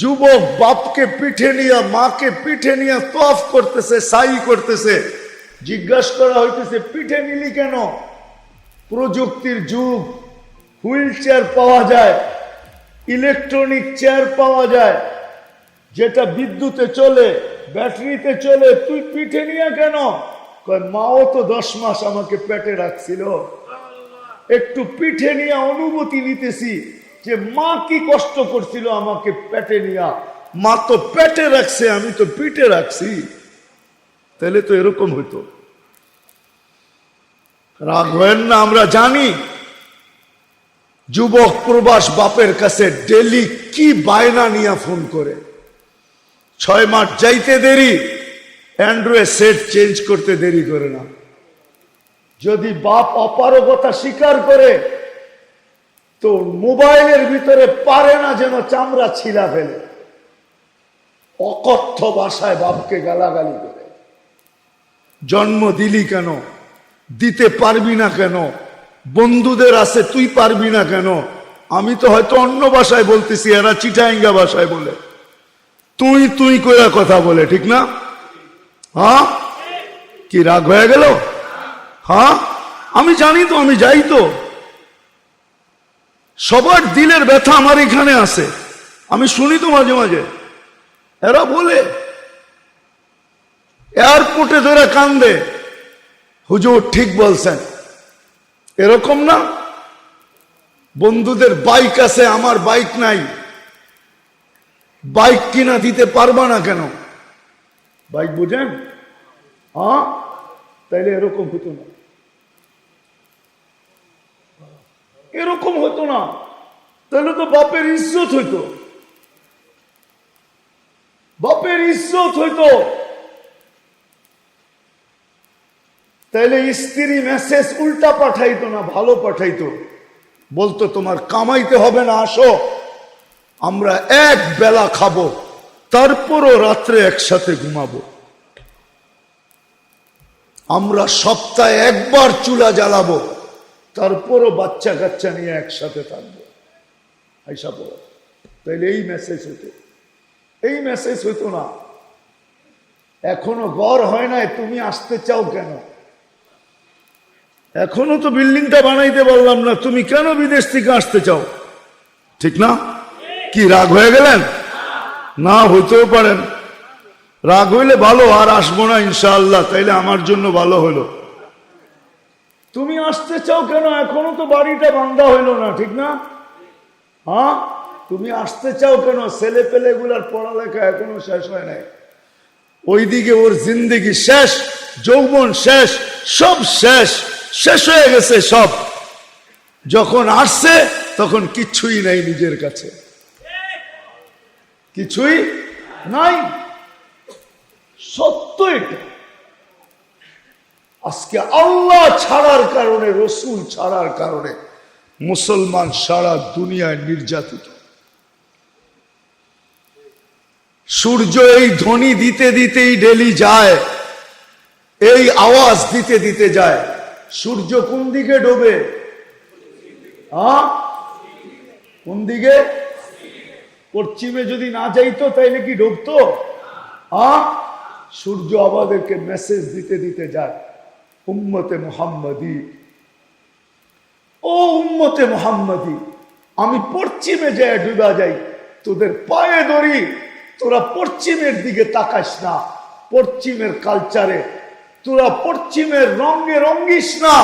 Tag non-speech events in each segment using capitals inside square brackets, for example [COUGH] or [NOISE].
যুবক বাপকে পিঠে নিয়ে, মাকে পিঠে নিয়ে তফ করতেছে, সাই করতেছে। জিজ্ঞাসা করা হইতেছে, পিঠে নিলি কেন? প্রযুক্তির যুগ। হুইল চেয়ার পাওয়া যায়, ইলেকট্রনিক চেয়ার পাওয়া যায়, যেটা বিদ্যুতে চলে, ব্যাটারিতে চলে, তুই পিঠে নিয়ে কেন? মাও তো দশ মাস আমাকে পেটে রাখছিল। একটু পিঠে নিয়ে অনুভূতি নিতেছি। যে মা কি কষ্ট করছিল আমাকে পেটে নিয়া। মা তো পেটে রাখছে, আমি তো পিঠে রাখছি। তাহলে তো এরকম হইতো। রাগ হয় না, আমরা জানি। যুবক প্রবাস বাপের কাছে ডেলি কি বায়না নিয়ে ফোন করে। ছয় মাস যাইতে দেরি, অ্যান্ড্রয়েড সেট চেঞ্জ করতে দেরি করে না। যদি বাপ অপারগতা স্বীকার করে তো মোবাইলের ভিতরে পারে না যেন চামড়া ছিলা ফেলে। অকথ্য ভাষায় বাপকে গালাগালি করে। জন্ম দিলি কেন? দিতে পারবি না কেন? বন্ধুদের আছে, তুই পারবি না কেন? আমি তো হয়তো অন্য ভাষায় বলতেছি, এরা চিটাইঙ্গা ভাষায় বলে। তুই তুই করে কথা বলে, ঠিক না? হ্যাঁ? কি রাগ হয়ে গেল? হ্যাঁ? আমি জানি তো, আমি যাই তো। সবার দিলের ব্যথা আমার এখানে আছে। আমি শুনি তো মাঝে মাঝে। এরা বলে, এয়ারপোর্টে ধরে কান্দে। হুজুর ঠিক বলছেন। এরকম না? বন্ধুদের বাইক আছে, আমার বাইক নাই। বাইক কিনা দিতে পারবা না কেন? বাইক বুঝেন? হ্যাঁ তাইলে এরকম হতো না। এরকম হতো না। তাহলে তো বাপের ইজ্জত হইতো। বাপের ইজ্জত হইতো। তাইলে স্ত্রী মেসেজ উল্টা পাঠাইতো না, ভালো পাঠাইতো। বলতো, তোমার কামাইতে হবে না, আসো। আমরা এক বেলা খাব। তারপরও রাত্রে একসাথে ঘুমাবো। আমরা সপ্তাহে একবার চুলা জ্বালাবো। তারপরও বাচ্চা কাচ্চা নিয়ে একসাথে থাকব। আইসা পড়ো। তাইলে এই মেসেজ হতো এই মেসেজ হতো না। এখনও গড় হয় নাই, তুমি আসতে চাও কেন? এখনও তো বিল্ডিংটা বানাইতে পারলাম না, তুমি কেন বিদেশ থেকে আসতে চাও? ঠিক না? কি, রাগ হয়ে গেলেন? না, হইতেও পারেন। রাগ হইলে ভালো, আর আসব না ইনশাআল্লাহ, তাইলে আমার জন্য ভালো হলো। তুমি আসতে চাও কেন? এখনও তো বাড়িটা বান্ধা হইল না, ঠিক না? হ্যাঁ? তুমি আসতে চাও কেন? ছেলে গুলার পড়ালেখা এখনও শেষ হয় নাই। ওইদিকে ওর জিন্দিগি শেষ, যৌবন শেষ, সব শেষ শেষ হয়ে গেছে সব। যখন আসছে, তখন কিচ্ছুই নাই নিজের কাছে। কিছুই নাই। সত্য এটা। আজকে আল্লাহ ছাড়ার কারণে, রসুল ছাড়ার কারণে মুসলমান সারা দুনিয়ায় নির্যাতিত। সূর্য এই ধ্বনি দিতে দিতেই ডেলি যায়, এই আওয়াজ দিতে দিতে যায়। সূর্য কোন দিকে ডোবে? হ্যাঁ? কোন দিকে? পশ্চিমে যদি না যাইতো তাইলে কি ডুবতো? হ্যাঁ? সূর্য আমাদেরকে মেসেজ দিতে দিতে যায়। উম্মতে মোহাম্মদী। ও উম্মতে মোহাম্মদী, আমি পশ্চিমে যায় ডুবা যাই, তোদের পায়ে ধরি, তোরা পশ্চিমের দিকে তাকাস না, পশ্চিমের কালচারে তোরা পশ্চিমের রঙে রঙ্গিস না,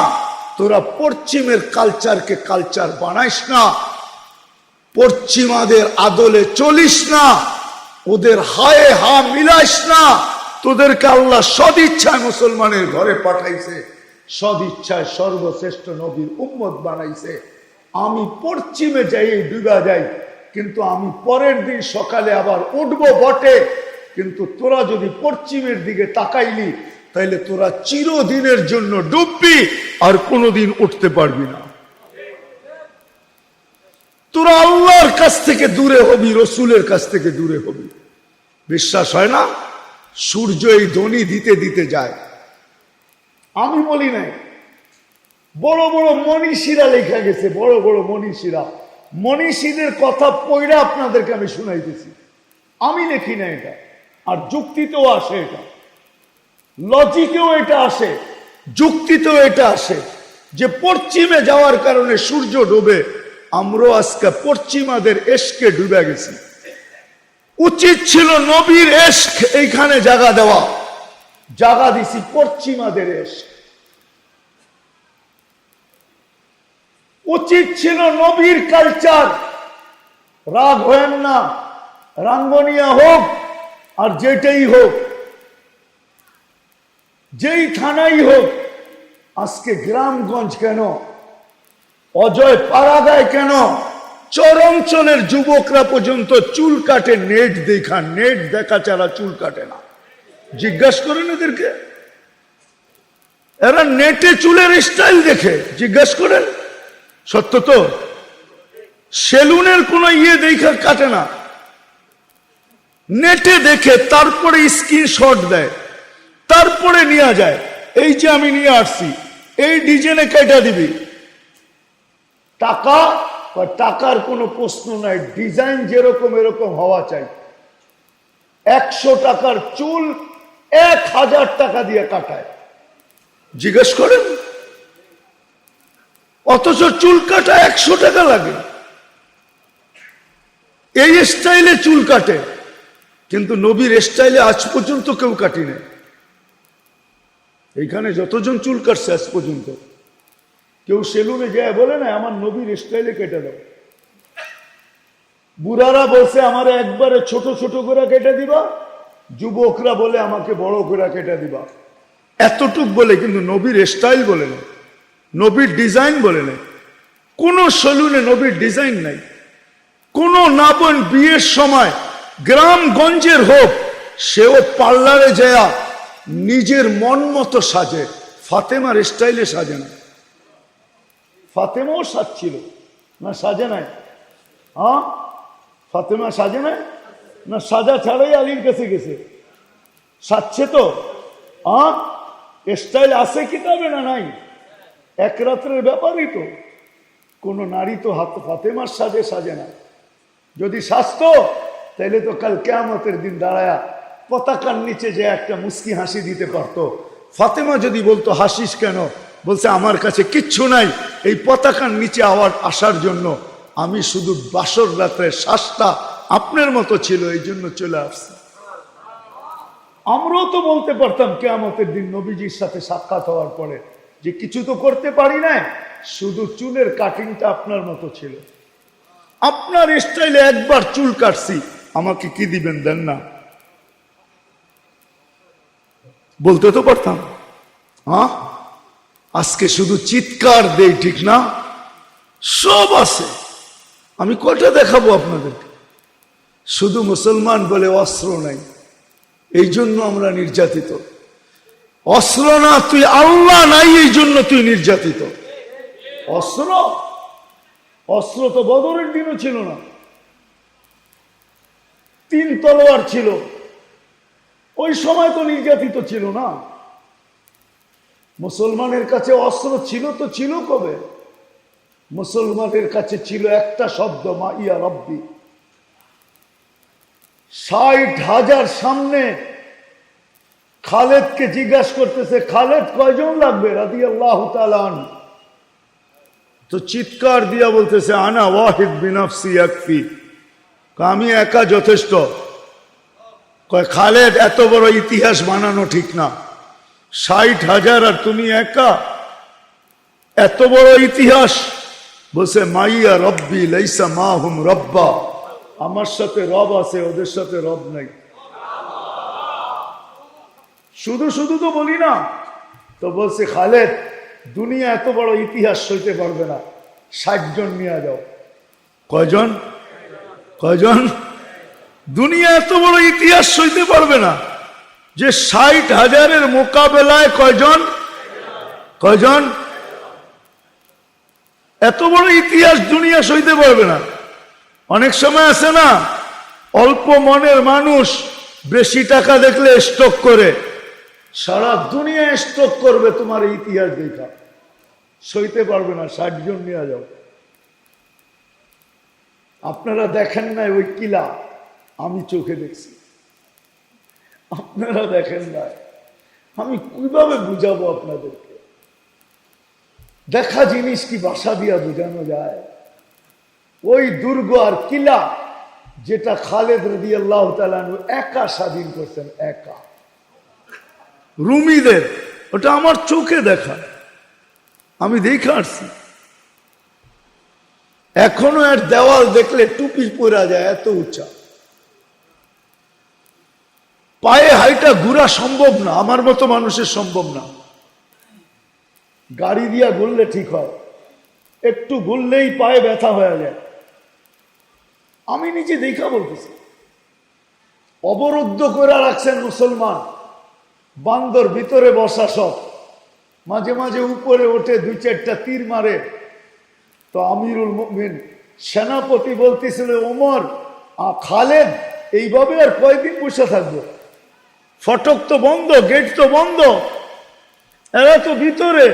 তোরা পশ্চিমের কালচারকে কালচার বানাইস না। পশ্চিমাদের আদলে চলিস না, ওদের হায়ে হা মিলাইস না। তোদেরকে আল্লাহ সদিচ্ছায় মুসলমানের ঘরে পাঠাইছে, সদিচ্ছায় সর্বশ্রেষ্ঠ নবীর উম্মত বানাইছে। আমি পশ্চিমে যাই, ডুবা যাই, কিন্তু আমি পরের দিন সকালে আবার উঠবো বটে। কিন্তু তোরা যদি পশ্চিমের দিকে তাকাইলি, তাইলে তোরা চিরদিনের জন্য ডুববি আর কোনোদিন উঠতে পারবি না। তোরা আল্লাহর কাছ থেকে দূরে হবি, রসুলের কাছ থেকে দূরে হবি। বিশ্বাস হয় না? সূর্য এই ধ্বনি দিতে দিতে যায়। আমি বলি নাই। বড় বড় মনীষীরা লেখা গেছে, বড় বড় মনীষীরা। মনীষীদের কথা পইরা আপনাদেরকে আমি শুনাইতেছি। আমি লিখি না এটা। আর যুক্তিতেও আসে এটা। লজিকেও এটা আসে। যুক্তিতেও এটা আসে যে পশ্চিমে যাওয়ার কারণে সূর্য ডুবে, আমরাও আজকে পশ্চিমাদের এসকে ডুবে গেছি। উচিত ছিল নবীর এশক এইখানে জায়গা দেওয়া। জায়গা দিছি পশ্চিমাদের এশক। উচিত ছিল নবীর কালচার রাগ হেন না, রাঙ্গনিয়া হোক আর যেটাই হোক। যেই থানাই হোক, আজকে গ্রামগঞ্জ কেন? অজয় পাড়া দেয় কেন? চরাঞ্চলের যুবকরা পর্যন্ত চুল কাটে, নেট দেখা নেট দেখা ছাড়া চুল কাটে না। জিজ্ঞাসা করেন এদেরকে। এরা নেটে চুলের স্টাইল দেখে। জিজ্ঞাসা করেন, সত্য তো? সেলুনের কোন ইয়ে দেখা কাটে না। নেটে দেখে, তারপরে স্ক্রিনশট দেয়, তারপরে নিয়ে যায়। এই যে আমি নিয়ে আসছি, এই ডিজাইনে কেটে দিবি। টাকা টাকার কোনো প্রশ্ন নাই, ডিজাইন যেরকম এরকম হওয়া চাই। একশো টাকার চুল এক হাজার টাকা দিয়ে কাটায়। জিজ্ঞেস করেন, অথচ চুল কাটা একশো টাকা লাগে। এই স্টাইলে চুল কাটে, কিন্তু নবীর স্টাইলে আজ পর্যন্ত কেউ কাটি নেই এইখানে যতজন চুল কাটছে আজ পর্যন্ত। কেউ সেলুনে যায় বলে না, আমার নবীর স্টাইলে কেটে দাও। বুড়ারা বলছে, আমার একবারে ছোট ছোট করে কেটে দিবা, যুবকরা বলে, আমাকে বড় করে কেটে দিবা। এতটুক বলে কিন্তু নবীর স্টাইল বলে না, নবীর ডিজাইন বলে না। কোনো সেলুনে নবীর ডিজাইন নাই। কোন নাবন বিয়ের সময়, গ্রামগঞ্জের হোক, সেও পার্লারে যায়, নিজের মন মতো সাজে, ফাতেমার স্টাইলে সাজে না। ফাতেমাও সাজছিল না সাজে নাই। হ্যাঁ? ফাতেমা সাজে নাই? না সাজা ছাড়াই আলীর কাছে গেছে? সাজছে তো। হ্যাঁ? স্টাইল আছে কিতাবে না নাই? এক রাত্রের ব্যাপারই তো। কোনো নারী তো হাত ফাতেমার সাজে সাজে না। যদি স্বাস্থ্য তাহলে তো কাল কেয়ামতের দিন দাঁড়ায়া পতাকার নিচে যে একটা মুস্কি হাসি দিতে পারতো। ফাতেমা যদি বলতো, হাসিস কেন? বলছে, আমার কাছে কিচ্ছু নাই। এই পতাকার নিচে আওয়ার আসার জন্য আমি শুধু বাসর রাত্রের শ্বাসটা আপনার মতো ছিল, এই জন্য চলে আসছি। আমরাও তো বলতে পারতাম, কেয়ামতের দিন নবীজির সাথে সাক্ষাৎ হওয়ার পরে যে কিছু তো করতে পারি না শুধু চুলের কাটিংটা আপনার মতো ছিল। আপনার স্টাইলে একবার চুল কাটছি, আমাকে কি দিবেন দেন না? বলতে তো পারতাম। হ্যাঁ? আজকে শুধু চিৎকার দেই, ঠিক না? সব আছে। আমি কটা দেখাবো আপনাদেরকে? শুধু মুসলমান বলে অস্ত্র নাই। এই জন্য আমরা নির্যাতিত। অস্ত্র না, তুই আল্লাহ নাই, এই জন্য তুই নির্যাতিত। অস্ত্র? অস্ত্র তো বদরের দিনও ছিল না। তিন তলোয়ার ছিল। ওই সময় তো নির্যাতিত ছিল না। মুসলমানের কাছে অস্ত্র ছিল তো ছিল কবে? মুসলমানের কাছে ছিল একটা শব্দ, মা ইয়া রব্বি। ষাট হাজার সামনে খালেদকে জিজ্ঞাসা করতেছে, খালেদ কয়জন লাগবে? রাদি আল্লাহ তো চিৎকার দিয়া বলতেছে, আনা ওয়াহিদ বিনাফসি একফি আমি একা যথেষ্ট। কয়, খালেদ, এত বড় ইতিহাস বানানো ঠিক না। ষাট হাজার আর তুমি একা? এত বড় ইতিহাস। বলছে, মাইয়া রব্বি লাইসা মা হুম রব্বা। আমার সাথে রব আছে, ওদের সাথে রব নাই। শুধু শুধু তো বলি না, তো বলছে, খালেদ, দুনিয়া এত বড় ইতিহাস সইতে পারবে না। ষাট জন নিয়ে যাও। কয়জন? কয়জন? দুনিয়া এত বড় ইতিহাস সইতে পারবে না। যে ষাট হাজারের মোকাবেলায় কয়জন? কয়জন? এত বড় ইতিহাস দুনিয়া সইতে পারবে না। অনেক সময় আছে না, অল্প মনের মানুষ বেশি টাকা দেখলে স্টক করে। সারা দুনিয়া স্টক করবে তোমার ইতিহাস দেখা। সইতে পারবে না, ষাট জন নিয়ে যাও। আপনারা দেখেন না ওই কিলা, আমি চোখে দেখছি। আপনারা দেখেন না আমি কীভাবে বুঝাবো আপনাদেরকে? দেখা জিনিস কি বাসা দিয়া বোঝানো যায়? ওই দুর্গ আর কিলা যেটা খালেদ রদি আল্লাহ একা স্বাধীন করছেন, একা। রুমিদের, ওটা আমার চোখে দেখা। আমি দেখে আসছি। এখনও এর দেওয়াল দেখলে টুপি পরা যায়, এত উঁচা। পায়ে হাইটা ঘুরা সম্ভব না, আমার মতো মানুষের সম্ভব না। গাড়ি দিয়া ঘুরলে ঠিক হয়, একটু ঘুরলেই পায়ে ব্যথা হয়ে যায়। আমি নিজে দেখা বলতেছি, অবরুদ্ধ করে রাখছেন মুসলমান, বান্দর ভিতরে বসা সব, মাঝে মাঝে উপরে ওঠে দুই চারটা তীর মারে। তো আমিরুল মুমিন সেনাপতি বলতেছিল, ওমর খালেদ, এইভাবে আর কয়দিন বসে থাকব? ফটক তো বন্ধ, গেট তো বন্ধ। এরা তো ভিতরে।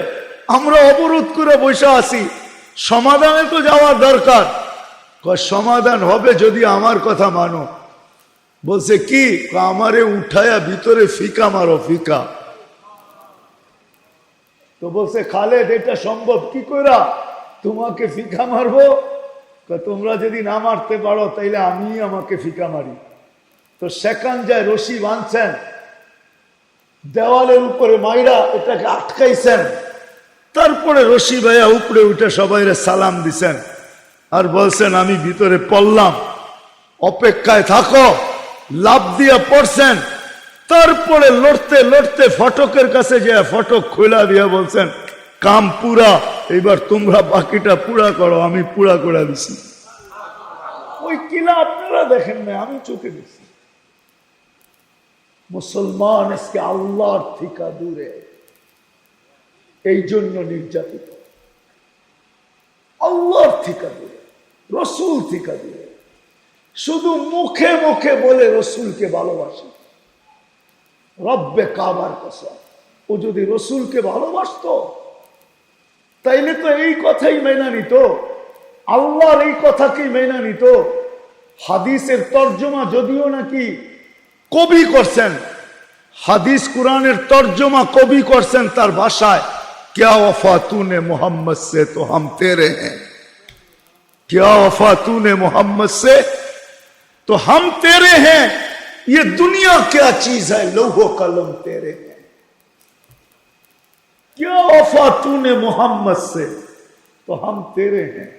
আমরা অবরোধ করে বসে আছি। সমাধানে তো যাওয়ার দরকার। সমাধান হবে যদি আমার কথা মানো। বলছে, কি? আমারে উঠায়া ভিতরে ফিকা মারো, ফিকা। তো বলছে, খালেদ, এটা সম্ভব কি কইরা? তোমাকে ফিকা মারবো? তোমরা যদি না মারতে পারো, তাইলে আমি আমাকে ফিকা মারি। তো সেখান যায় রশি বাঁধছেন। দেওয়ালের উপরে মাইরা এটাকে আটকাইছেন। তারপরে রশি ভাইয়া উপরে উঠে সবাইরে সালাম দিছেন। আর বলছেন, আমি ভিতরে পড়লাম। অপেক্ষায় থাকো। লাভ দিয়ে পড়ছেন। তারপরে লড়তে লড়তে ফটকের কাছে যে ফটক খোলা দিয়ে বলছেন, কাম পুরা এবার তোমরা বাকিটা পুরা করো, আমি পুরা করে দিছি। ওই কিলা আপনারা দেখেন না আমি চোখে দিছি মুসলমান আজকে আল্লাহর থিকা দূরে। এই জন্য নির্যাতিত। আল্লাহর থিকা দূরে, রসুল থিকা দূরে। শুধু মুখে মুখে বলে রসুলকে ভালোবাসে। রব্বে কাবার কসম, ও যদি রসুলকে ভালোবাসতো, তাইলে তো এই কথাই মেনা নিত। আল্লাহর এই কথাকেই মেনা নিত। হাদিসের তর্জমা যদিও নাকি কবি করছেন হাদিস কুরআনের তর্জমা কবি করছেন তার ভাষায় क्या वफा तूने मोहम्मद से तो हम तेरे हैं क्या वफा तूने मोहम्मद से तो हम तेरे हैं ये दुनिया क्या चीज है लोहो कलम तेरे हैं क्या वफा तूने मोहम्मद से तो हम तेरे हैं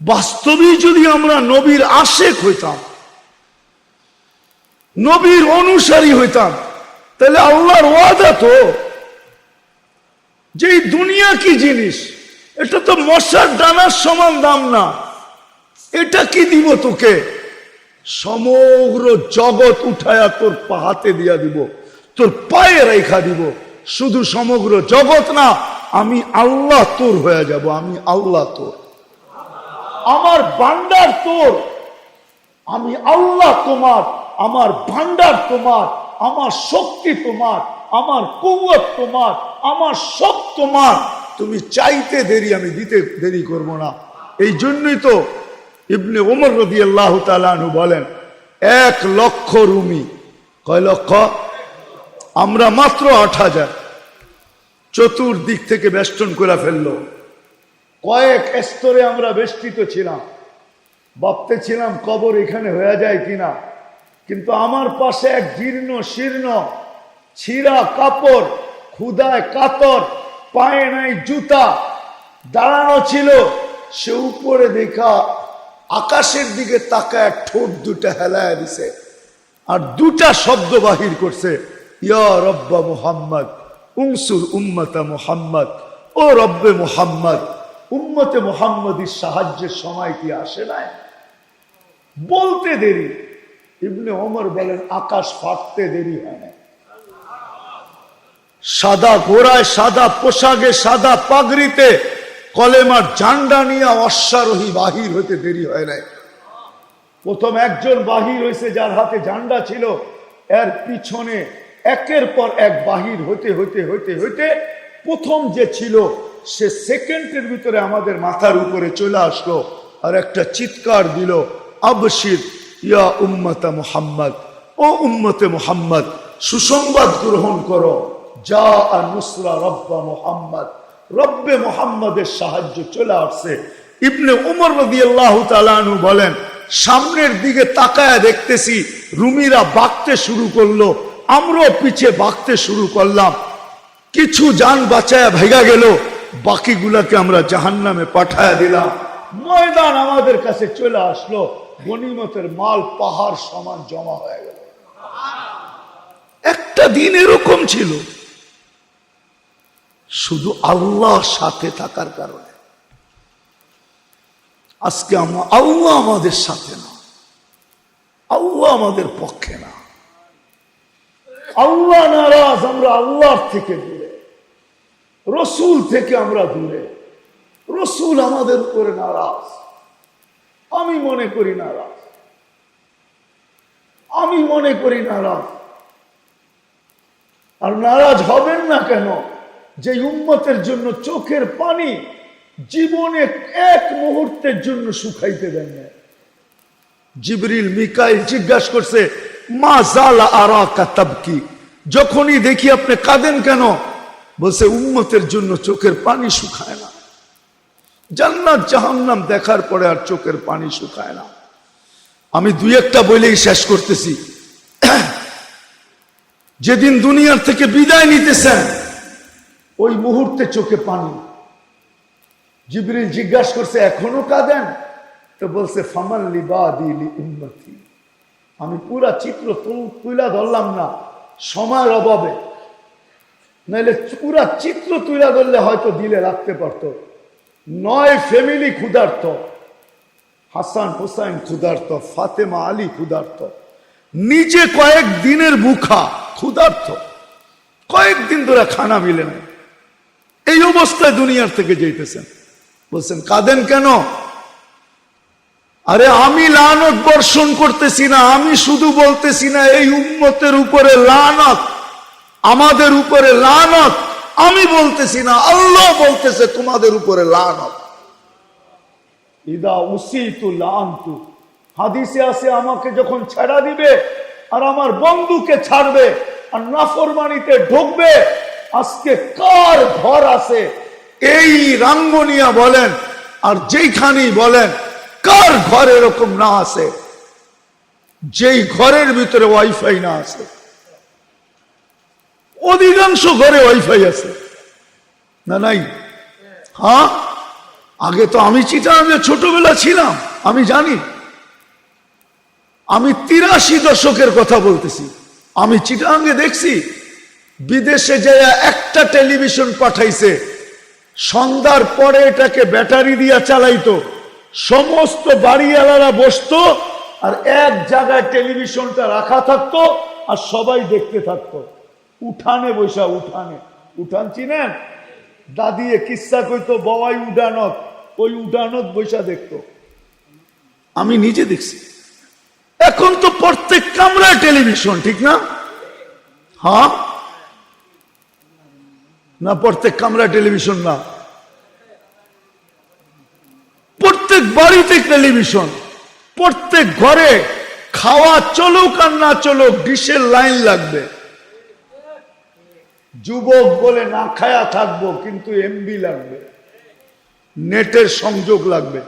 বাস্তবেই যদি আমরা নবীর আশেক হইতাম নবীর অনুসারী হইতাম। তাহলে আল্লাহর ওয়াদা তো যে দুনিয়া কি জিনিস? এটা তো মশার ডানার সমান দাম না। এটা কি দিব তোকে? সমগ্র জগৎ উঠায়া তোর পা হাতে দিয়া দিব, তোর পায়ে রেখা দিব। শুধু সমগ্র জগৎ না, আমি আল্লাহ তোর হয়ে যাব, আমি আল্লাহ তোর। আমার ভান্ডার তোর, আমি আল্লাহ তোমার। আমার ভান্ডার তোমার, আমার শক্তি তোমার, আমার কৌয়ত তোমার, আমার সব তোমার। তুমি চাইতে দেরি, আমি দিতে দেরি করব না। এই জন্যই তো ইবনে ওমর রদি আল্লাহ তালু বলেন, এক লক্ষ রুমি। কয় লক্ষ? আমরা মাত্র আট হাজার। চতুর্দিক থেকে বেষ্টন করে ফেলল। কয়েক স্তরে আমরা বেষ্টিত ছিলাম। ভাবতে ছিলাম কবর এখানে হয়ে যায় কিনা। কিন্তু আমার পাশে এক জীর্ণ শীর্ণ ছিঁড়া কাপড়, ক্ষুদায় কাতর, পায়ে নাই জুতা, দাঁড়ানো ছিল। সে উপরে দেখা আকাশের দিকে তাকায় ঠোঁট দুটা হেলায় দিছে আর দুটা শব্দ বাহির করছে, ইয়া রব্বা মুহাম্মদ উংসুর উম্মতা মুহাম্মদ, ও রব্বে মুহাম্মদ, উম্মতে মুহাম্মদীর সাহায্যের সময় কি আসে নাই? বলতে দেরি। ইবনে ওমর বলেন, আকাশ ফাটতে দেরি হয় না। সাদা ঘোড়ায় সাদা পোশাকে, সাদা পাগড়িতে কলেমার ঝান্ডা নিয়ে অশ্বারোহী বাহির হতে দেরি হয় নাই। প্রথম একজন বাহির হয়েছে যার হাতে ঝান্ডা ছিল, এর পিছনে একের পর এক বাহির হতে হতে হতে হইতে প্রথম যে ছিল, সে সেকেন্ডের ভিতরে আমাদের মাথার উপরে চলে আসলো আর একটা চিৎকার দিল, আবশির ইয়া উম্মতা মুহাম্মদ, ও উম্মতে মুহাম্মদ, সুসংবাদ গ্রহণ করো। যা আর নুসরা রব্বা মুহাম্মদ, রব্বে মুহাম্মদের সাহায্য চলে আসছে। ইবনে উমর রাদিয়াল্লাহু তাআলা আনহু বলেন, সামনের দিকে তাকায় দেখতেছি, রুমিরা বাঁকতে শুরু করল, আমরাও পিছে বাঁকতে শুরু করলাম। কিছু যান বাঁচায় ভেগা গেল, বাকিগুলাকে আমরা জাহান্নামে পাঠায় দিলাম। ময়দান আমাদের কাছে চলে আসলো। গনিমতের মাল পাহাড় সমান জমা হয়ে গেল। একটা দিন এরকম ছিল। শুধু আল্লাহ সাথে থাকার কারণে। আজকে আমরা আল্লাহ আমাদের সাথে না। আল্লাহ আমাদের পক্ষে না। আল্লাহ নারাজ আমরা আল্লাহর থেকে দূরে। রসুল থেকে আমরা দূরে। রসুল আমাদের উপরে নারাজ। আমি মনে করি নারাজ আমি মনে করি নারাজ আর নারাজ হবেন না কেন? যে উম্মতের জন্য চোখের পানি জীবনে এক মুহূর্তের জন্য শুকাইতে দেন না জিবরিল, মিকাইল জিজ্ঞাসা করছে, মা জালা আরাকা তাবকি? যখনই দেখি আপনি কাঁদেন কেন? বলছে, উম্মতের জন্য চোখের পানি শুকায় না। জান্নাত জাহান্নাম দেখার পরে আর চোখের পানি শুকায় না। আমি দুই একটা বলেই শেষ করতেছি। [CLEARS THROAT] যেদিন দুনিয়ার থেকে বিদায় নিতেছেন, ওই মুহূর্তে চোখে পানি। জিবরিল জিজ্ঞাসা করছে, এখনও কাঁদেন? তো বলছে ফামাল লিবাদি উন্নতি আমি পুরা চিত্র তু- তুইলা ধরলাম না, সময়ের অভাবে। নাহলে পুরা চিত্র তুইলা ধরলে হয়তো দিলে রাখতে পারতো। নয় ফ্যামিলি ক্ষুধার্ত, হাসান হোসাইন ক্ষুধার্ত, ফাতেমা আলী ক্ষুধার্ত। নিজে কয়েক দিনের বুখা ক্ষুধার্ত। কয়েকদিন ধরে খানা মিলে না। এই অবস্থায় দুনিয়ার থেকে যেতেছেন বলছেন, কাঁদেন কেন? আরে আমি লানত বর্ষণ করতেছি না, আমি শুধু বলতেছি না, এই উম্মতের উপরে লানত, আমাদের উপরে লানত। আমি বলতেছি না, আল্লাহ বলতেছে তোমাদের উপরে লানত ইদা উসিতু লানতু। হাদিসে আছে, আমাকে যখন ছেড়া দিবে আর আমার বন্ধুকে ছাড়বে আর নাফরমানিতে ঢুকবে, আজকে কার ঘর আছে? এই রাঙ্গনিয়া বলেন আর যেইখানেই বলেন, কার ঘর এরকম না আছে? যেই ঘরের ভিতরে ওয়াইফাই না আছে। অধিকাংশ ঘরে ওয়াইফাই আছে। না, নাই? হ্যাঁ? আগে তো আমি চিটাঙ্গে ছোটবেলা ছিলাম, আমি জানি। আমি তিরাশি দশকের কথা বলতেছি। আমি চিটাঙ্গে দেখছি, বিদেশে যে একটা টেলিভিশন পাঠাইছে, সন্ধ্যার পরে এটাকে ব্যাটারি দিয়া চালাইতো, সমস্ত বাড়িওয়ালারা বসতো, আর এক জায়গায় টেলিভিশনটা রাখা থাকতো, আর সবাই দেখতে থাকতো। উঠানে বৈশা, উঠানে। উঠান চিনেন? দাদিয়ে কিসা কইতো, বওয়াই উডানত। ওই উডানত বৈশা দেখতো। আমি নিজে দেখছি। এখন তো প্রত্যেক কামরায় টেলিভিশন, ঠিক না? হ্যাঁ? না, প্রত্যেক কামরা টেলিভিশন না। প্রত্যেক বাড়িতে টেলিভিশন। প্রত্যেক ঘরে খাওয়া চলুক আর না চলুক, ডিশের লাইন লাগবে। যুবক বলে না খায়া থাকব, কিন্তু এমবি লাগবে। নেটের সংযোগ লাগবে।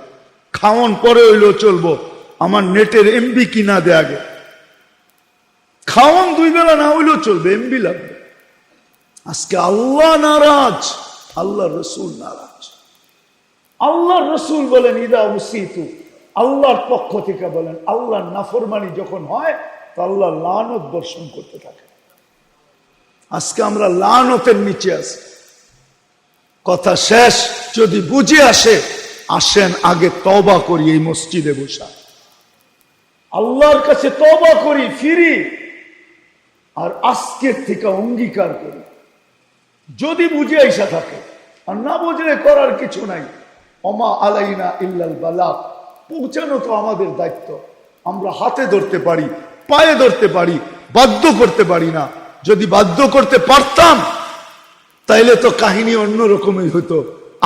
খাওয়ান পরে হইলেও চলবো। আমার নেটের এমবি কিনা দে আগে। খাওয়ান দুই বেলা না হইলেও চলবে এমবি লাগবে। আজকে আল্লাহ নারাজ, আল্লাহ রসুল নারাজ। আল্লাহ রসুল বলেন, ইদা উসিতু। আল্লাহর পক্ষ থেকে বলেন, আল্লাহর নাফরমানি যখন হয়, তো আল্লাহ লানত দর্শন করতে থাকে। আজকে আমরা লানতের নিচে আছি। কথা শেষ, যদি বুঝে আসে, আসেন আগে তবা করি এই মসজিদে বসা। আল্লাহর কাছে তবা করি, ফিরি। আর আজকের থেকে অঙ্গীকার করি। যদি বুঝে আইসা থাকে, আর না বুঝলে করার কিছু নাই। অমা আলাইনা ইল্লাল বালা। পৌঁছানো তো আমাদের দায়িত্ব। আমরা হাতে ধরতে পারি, পায়ে ধরতে পারি, বাধ্য করতে পারি না। যদি বাধ্য করতে পারতাম, তাইলে তো কাহিনী অন্য রকমই হতো।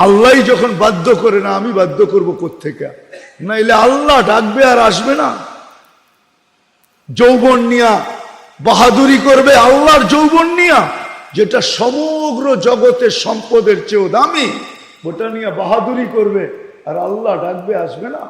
আল্লাহ যখন বাধ্য করে না, আমি বাধ্য করব কোথেকে নাইলে আল্লাহ ডাকবে আর আসবে না। যৌবন নিয়া বাহাদুরি করবে আল্লাহর যৌবন নিয়া, যেটা সমগ্র জগতের সম্পদের চেয়েও দামি, ওটা নিয়ে বাহাদুরি করবে আর আল্লাহ ডাকবে, আসবে না।